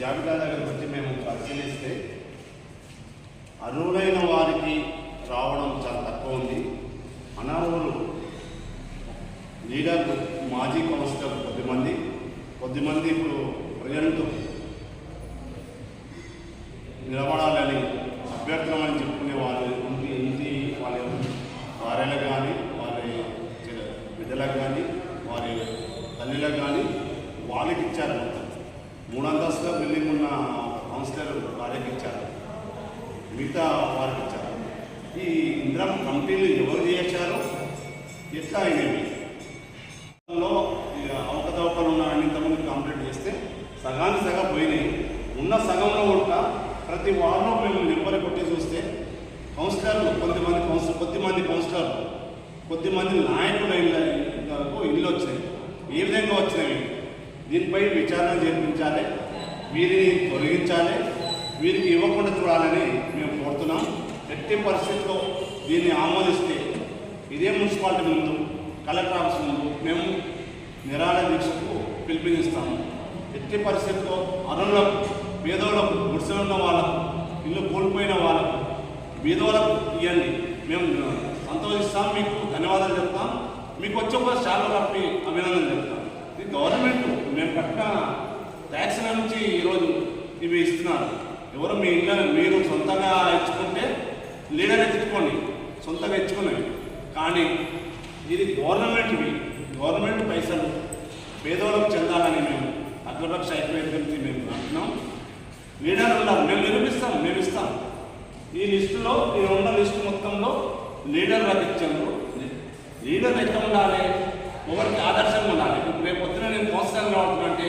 జాబితా దగ్గరకు వచ్చి మేము పరిశీలిస్తే అర్హులైన వారికి రావడం చాలా తక్కువ ఉంది. అనర్హులు లీడర్ మాజీ కౌన్సిలర్ కొద్దిమంది కొద్దిమంది ఇప్పుడు ప్రజెంట్ నిలబడాలని అభ్యర్థనమని చెప్పుకునే వాళ్ళు ఇంటి ఇంటి వాళ్ళ భార్యలకు కానీ వారి బిడ్డలకు కానీ వారి తల్లిలకు కానీ వాళ్ళకి ఇచ్చారు మొత్తం. మూడు అంతస్తుల బిల్డింగ్ ఉన్న కౌన్సిలర్ వారికి ఇచ్చారు మిగతా వారికి ఇచ్చారు ఈ ఇంద్రం కమిటీలు ఎవరు చేశారు ఎట్లా అయినవి? అవకతవకలు ఉన్న అన్నింతమంది కంప్లీట్ చేస్తే సగానికి సగం పోయినాయి. ఉన్న సగంలో కూడా ప్రతి వారంలో మేము నెంబర్ కొట్టి చూస్తే కౌన్సిలర్లు కొంతమంది కౌన్సిలర్ కొద్దిమంది కౌన్సిలర్లు కొద్దిమంది నాయకుల ఇళ్ళకు ఇల్లు వచ్చినాయి ఏ విధంగా వచ్చినాయి? దీనిపై విచారణ జరిపించాలి వీరిని తొలగించాలి వీరికి ఇవ్వకుండా చూడాలని మేము కోరుతున్నాం. ఎట్టి పరిస్థితుల్లో దీన్ని ఆమోదిస్తే ఇదే మున్సిపాలిటీ ముందు కలెక్టర్ ఆఫీస్ ముందు మేము నిరాళ దీక్షకు పిలుపునిస్తాము. ఎట్టి పరిస్థితుల్లో అరుణులకు పేదోళ్ళకు గుడిసెలు వాళ్ళకు ఇల్లు కోల్పోయిన వాళ్ళకు బీదోళ్ళకు ఇవ్వండి. మేము సంతోషిస్తాం మీకు ధన్యవాదాలు చెప్తాం. మీకు వచ్చే ఒక శాల కప్పి అభినందన చెప్తాం ఇది గవర్నమెంట్ మేము కట్టిన ట్యాక్స్ల నుంచి ఈరోజు ఇవి ఇస్తున్నారు. ఎవరు మీ ఇళ్ళ మీరు సొంతంగా ఇచ్చుకుంటే లీడర్ ఎత్తుకోండి సొంతంగా ఇచ్చుకునేవి కానీ ఇది గవర్నమెంట్వి గవర్నమెంట్ పైసలు పేదవాళ్ళకు చెందాలని మేము అగ్రపక్ష ఐక్యవేదిక మేము అంటున్నాం. లీడర్ ఉన్నారు. మేము నిరూపిస్తాం. మేము ఇస్తాం. ఈ లిస్టులో ఈ ఉన్న లిస్టు మొత్తంలో లీడర్ ఇచ్చాము లీడర్ ఎట్లా ఉండాలి? ఒకరికి ఆదర్శంగా ఉండాలి? రేపు పొద్దున నేను మోసంగా ఉంటున్నా అంటే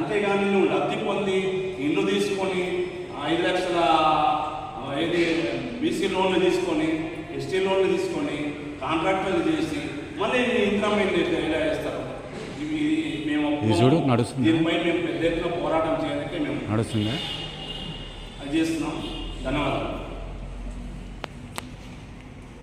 అంతేగాని నువ్వు లబ్ధి పొంది ఇల్లు తీసుకొని ఐదు లక్షల ఏది బీసీ లోన్లు తీసుకొని ఎస్టీ లోన్లు తీసుకొని కాంట్రాక్టర్లు చేసి మళ్ళీ ఇన్కమ్ ఎలా చేస్తారు ఇవి మేము చూడు, నడుస్తుందా? దీనిపై మేము పెద్ద ఎత్తున పోరాటం చేయడానికి మేము నడుస్తుందా. అది చేస్తున్నాం. ధన్యవాదాలు.